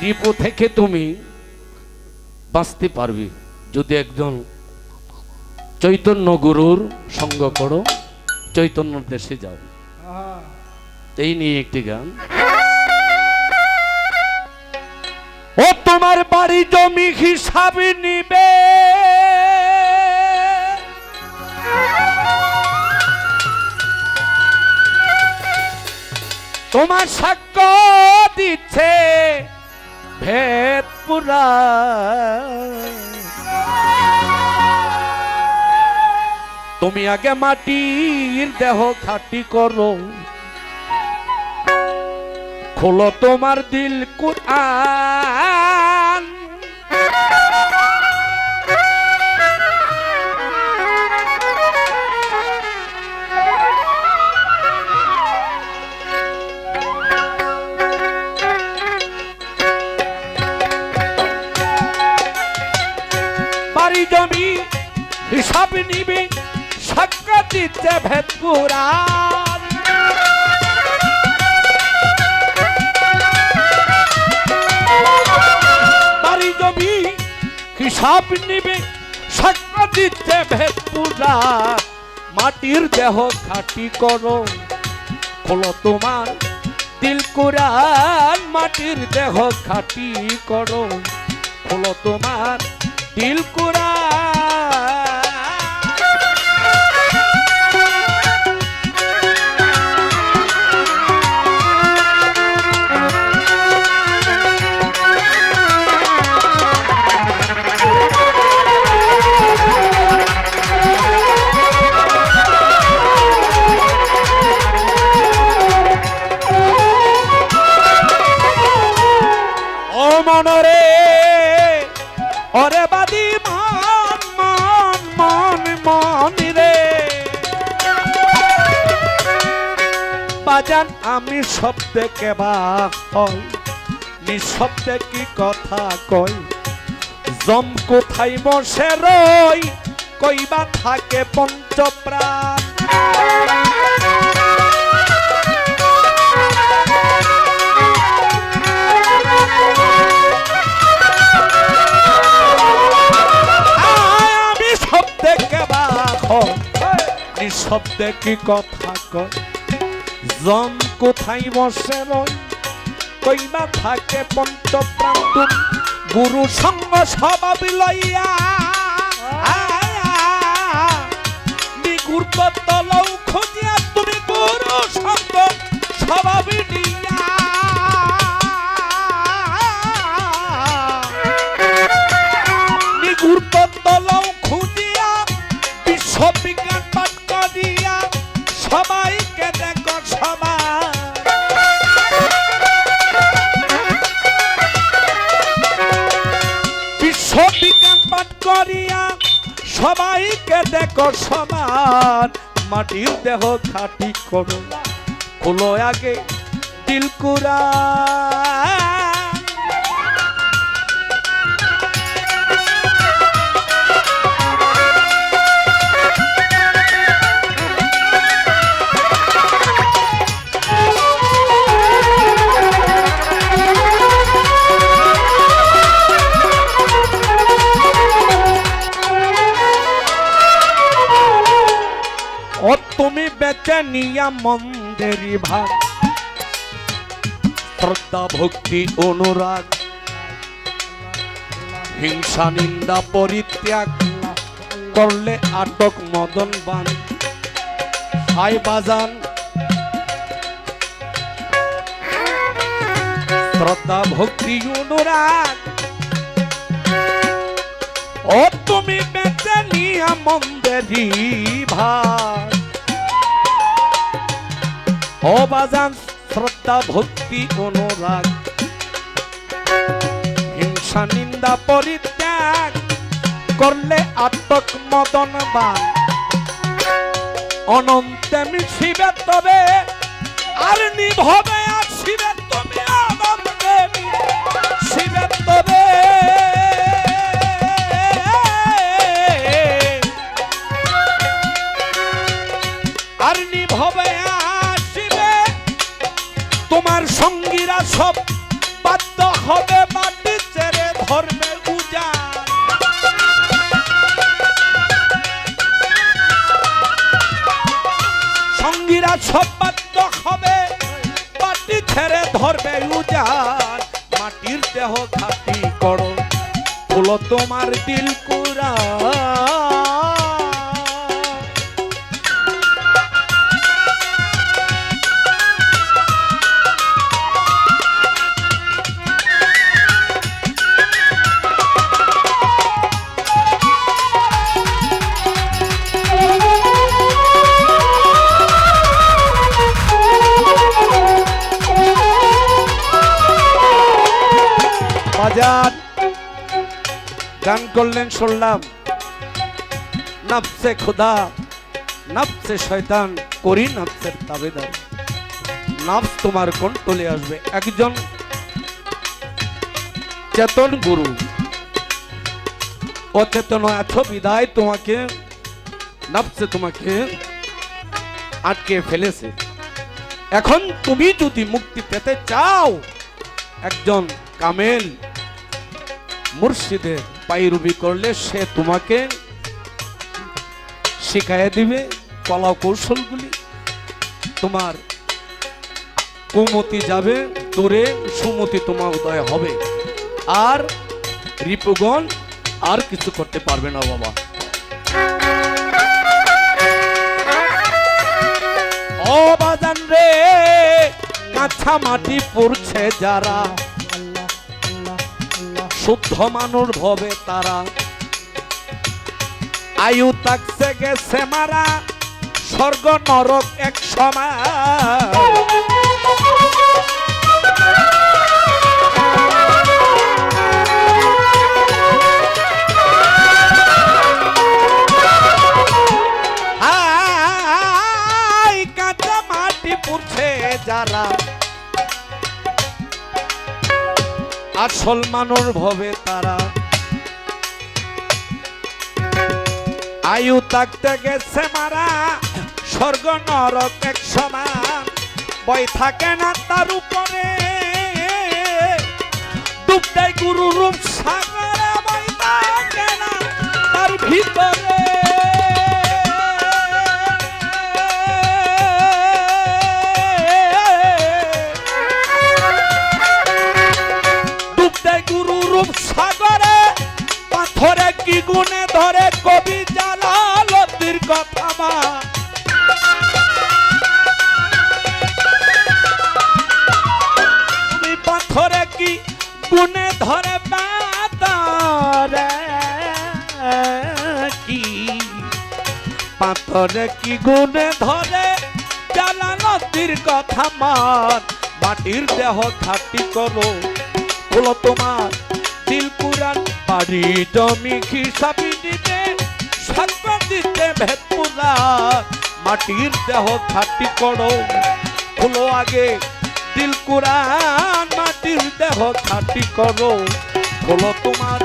রিপু থেকে তুমি বাঁচতে পারবে। যদি একজন চৈতন্য গুরুর সঙ্গ করো, চৈতন্য দেশে যাও। এই নিয়ে একটি গান। ও তোমার বাড়ি জমি হিসাব নিবে। তোমার সাক্ষ্য দিচ্ছে। ভেদ পুরা তুমি আগে মাটির দেহ খাটি করো। খোলো তোমার দিল কুরআন। দিচ্ছে ভেদ পুরাণ। হিসাব নিবে সাক্ষ্য দিচ্ছে ভেদ পুরা মাটির দেহ খাটি করো, খোলো তোমার দিল কুরান। মাটির দেহ খাটি করো, খোলো তোমার দিল ও মনরে। ওরে বাদি, মন মন মন মন রে বাজান, আমি শব্দে কেবা হয় নিঃশব্দে কি কথা কই? জম কোথায় বসে রই? কইবা থাকে পঞ্চপ্রাণ। নিঃশব্দে কি কথা জন কোথায় বসে কইবা থাকে পন্ত প্রান্ত গুরু সঙ্গ স্বভাব লইয়া দেখো সমান মাটির দেহ খাটি করো। খোলো আগে দিল কুরা তুমি বেচে নিয়া মন্দেরি ভাগ শ্রদ্ধা ভক্তি অনুরাগ হিংসা নিন্দা পরিত্যাগ করলে আটক মদন বান হাই বাজান শ্রদ্ধা ভক্তি অনুরাগ ও তুমি বেঁচে নিয়া মন্দেরি ভাগ ও বাজান শ্রদ্ধা, ভক্তি, অনুরাগ। হিংসা, নিন্দা, পরিত্যাগ করলে আত্মক মদন বান অনন্তে মিশিবে তবে আর নিভবে হবে। মাটি ছেড়ে ধরবে উজান মাটির দেহ খাতি করো। ফুল তোমার দিল কুরা বাজার গান করলেন শুনলাম। নফসে খুদা নফসে শয়তান, করি নফসের তাবেদার। নফস তোমার কন্ট্রোলে আসবে। একজন চেতন গুরু। অচেতন এত বিদায় তোমাকে। নফসে তোমাকে আটকে ফেলেছে। এখন তুমি যদি মুক্তি পেতে চাও, একজন কামেল মুর্শিদের পাইরুবি করলে সে তোমাকে শিখাইয়া দিবে কলা কৌশলগুলি। তোমার কুমতি যাবে, দূরে সুমতি তোমার উদয় হবে। আর রিপুগণ আর কিছু করতে পারবে না বাবা। ও বাজান রে, কাঁচা মাটি পড়ছে যারা। শুদ্ধ মানুষ ভবে তারা। আয়ু তাকছে গেছে মারা স্বর্গ নরক এক সময়। আসল মানুষ ভবে তারা। আয়ু থাকতে গেছে মারা, স্বর্গ নরক এক সমান। বই থাকে না তার উপরে। ডুব গুরু রূপ সাগরে বই থাকে না তার ভিতরে। পাথরে কি গুণে ধরে পাথরে কি কথা মান মাটির দেহ খাটি করো। হলো তোমার দিলপুরান বাড়ি জমি হিসাবি দিতে দিতে ভেদ মাটির দেহ খাটি করো। হলো আগে দিল কুরান, মাটির দেহ খাটি করো। হলো তোমার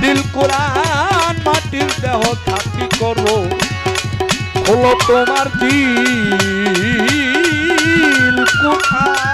দিল কুরান, মাটির দেহ খাটি করো। হলো তোমার দিল কুরান।